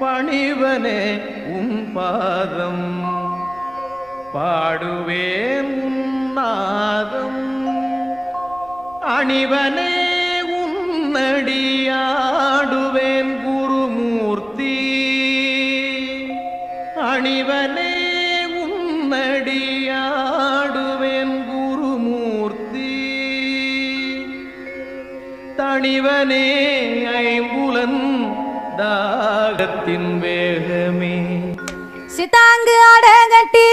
பணிவனே உன் பாதம். பாடுவேன் உன்னாதம் அணிவனே உன்னடியாடுவேன் குருமூர்த்தி. அணிவனே உன்னடியாடுவேன் குருமூர்த்தி. தணிவனே ஐம்புலன் தாகத்தின் வேகமே. சித்தாங்கு அடகட்டி